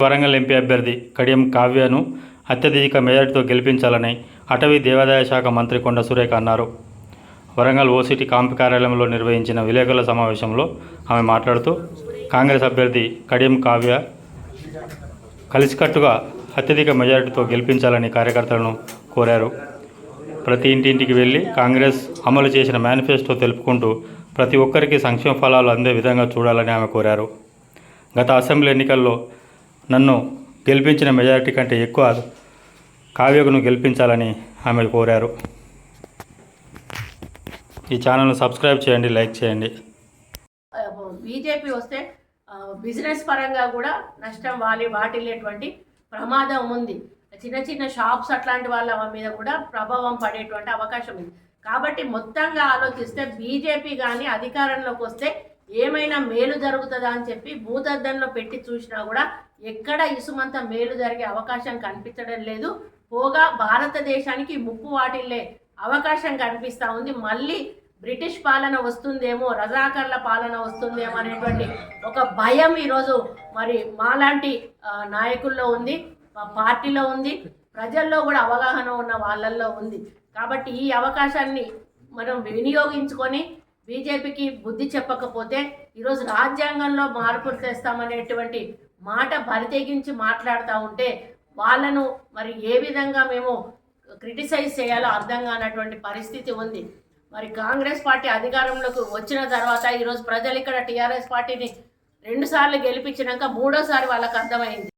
Warangal MP అభ్యర్థి కడియం కావ్యను అత్యధిక మెజారిటీతో గెలిపించాలని అటవీ దేవాదాయ శాఖ మంత్రి కొండ సురేఖ అన్నారు. వరంగల్ ఓసిటీ కాంప్ కార్యాలయంలో నిర్వహించిన విలేకరుల సమావేశంలో ఆమె మాట్లాడుతూ కాంగ్రెస్ అభ్యర్థి కడియం కావ్య కలిసికట్టుగా అత్యధిక మెజారిటీతో గెలిపించాలని కార్యకర్తలను కోరారు. ప్రతి ఇంటింటికి వెళ్ళి కాంగ్రెస్ అమలు చేసిన మేనిఫెస్టో తెలుపుకుంటూ ప్రతి ఒక్కరికి సంక్షేమ ఫలాలు అందే విధంగా చూడాలని ఆమె కోరారు. గత అసెంబ్లీ ఎన్నికల్లో నన్ను గెలిపించిన మెజారిటీ కంటే ఎక్కువ కావ్యకును గెలిపించాలని ఆమె కోరారు. ఈ ఛానల్ను సబ్స్క్రైబ్ చేయండి లైక్ చేయండి. బీజేపీ వస్తే బిజినెస్ పరంగా కూడా నష్టం వాలి వాటిల్లేటువంటి ప్రమాదం ఉంది. చిన్న చిన్న షాప్స్ అట్లాంటి వాళ్ళ మీద కూడా ప్రభావం పడేటువంటి అవకాశం ఉంది. కాబట్టి మొత్తంగా ఆలోచిస్తే బీజేపీ కానీ అధికారంలోకి వస్తే ఏమైనా మేలు జరుగుతుందా అని చెప్పి భూతద్దంలో పెట్టి చూసినా కూడా ఎక్కడ ఇసుమంత మేలు జరిగే అవకాశం కనిపించడం లేదు. పోగా భారతదేశానికి ముప్పు వాటిల్లే అవకాశం కనిపిస్తూ ఉంది. మళ్ళీ బ్రిటిష్ పాలన వస్తుందేమో రజాకర్ల పాలన వస్తుందేమో అనేటువంటి ఒక భయం ఈరోజు మరి మాలాంటి నాయకుల్లో ఉంది మా పార్టీలో ఉంది. ప్రజల్లో కూడా అవగాహన ఉన్న వాళ్ళల్లో ఉంది. కాబట్టి ఈ అవకాశాన్ని మనం వినియోగించుకొని బీజేపీకి బుద్ధి చెప్పకపోతే ఈరోజు రాజ్యాంగంలో మార్పులు తెస్తామనేటువంటి మాట బరితెగించి మాట్లాడుతూ ఉంటే వాళ్ళను మరి ఏ విధంగా మేము క్రిటిసైజ్ చేయాలో అర్థం కానటువంటి పరిస్థితి ఉంది. మరి కాంగ్రెస్ పార్టీ అధికారంలోకి వచ్చిన తర్వాత ఈరోజు ప్రజలు ఇక్కడ టీఆర్ఎస్ పార్టీని రెండుసార్లు గెలిపించినాక మూడోసారి వాళ్ళకు అర్థమైంది.